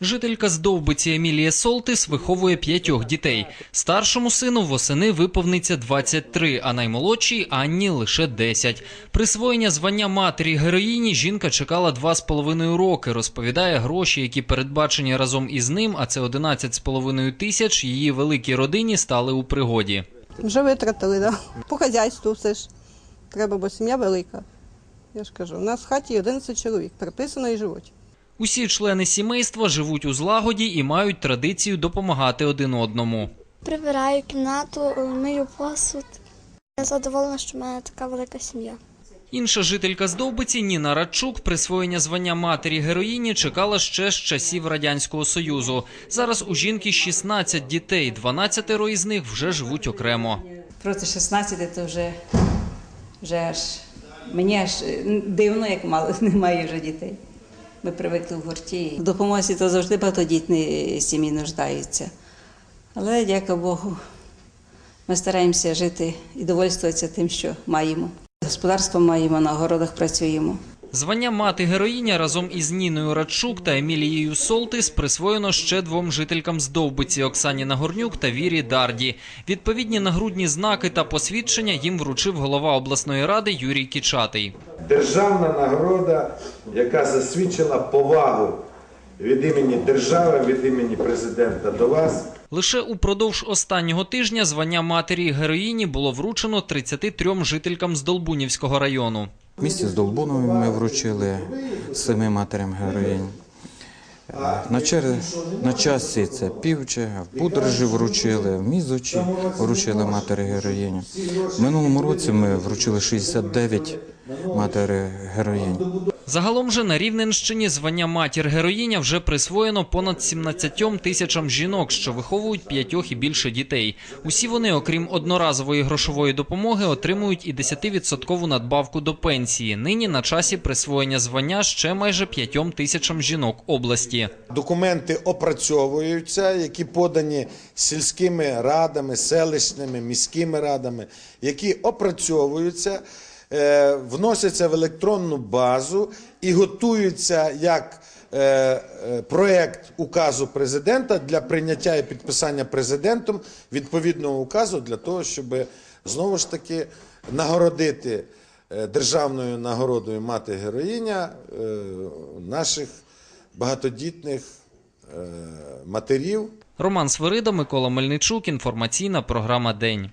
Жителька з Довбиці Емілія Солтис виховує п'ятьох дітей. Старшому сину восени виповниться 23, а наймолодшій Анні лише 10. Присвоєння звання матері героїні жінка чекала два з половиною роки. Розповідає, гроші, які передбачені разом із ним, а це 11 з половиною тисяч, її великій родині стали у пригоді. Вже витратили, да. По хазяйству все ж. Треба, бо сім'я велика. Я ж кажу, у нас в хаті 11 чоловік, приписано і живуть. Усі члени сімейства живуть у злагоді і мають традицію допомагати один одному. Прибираю кімнату, мию посуд. Я задоволена, що в мене така велика сім'я. Інша жителька з Довбиці Ніна Радчук присвоєння звання матері героїні чекала ще з часів радянського союзу. Зараз у жінки 16 дітей, 12 із них вже живуть окремо. Проти 16 то вже, вже аж мені аж дивно, як мало немає вже дітей. Ми привикли в гурті. В допомозі то завжди багатодітні сім'ї нуждаються. Але, дяка Богу, ми стараємося жити і довольствуватися тим, що маємо. Господарство маємо, на огородах працюємо. Звання мати героїня разом із Ніною Радчук та Емілією Солтис присвоєно ще двом жителькам з Довбиці Оксані Нагорнюк та Вірі Дарді. Відповідні нагрудні знаки та посвідчення їм вручив голова обласної ради Юрій Кічатий. державна нагорода, яка засвідчила повагу від імені держави, від імені президента до вас. Лише упродовж останнього тижня звання матері героїні було вручено 33 жителькам з Долбунівського району. В місті з Долбуновим ми вручили семи матерям героїнь. На, чер... на часі це півче, в Пудорожі вручили, в Мізочі вручили матері героїні. В минулому році ми вручили 69 матері героїнь. Загалом же на Рівненщині звання матір героїня вже присвоєно понад 17 тисячам жінок, що виховують п'ятьох і більше дітей. Усі вони, окрім одноразової грошової допомоги, отримують і 10-відсоткову надбавку до пенсії. Нині на часі присвоєння звання ще майже п'ятьом тисячам жінок області. Документи опрацьовуються, які подані сільськими радами, селищними, міськими радами, які опрацьовуються, вносяться в електронну базу і готуються як е, е, проект указу президента для прийняття і підписання президентом відповідного указу для того, щоб знову ж таки нагородити е, державною нагородою мати героїня е, наших багатодітних е, матерів. Роман Свирида, Микола Мельничук. Інформаційна програма День.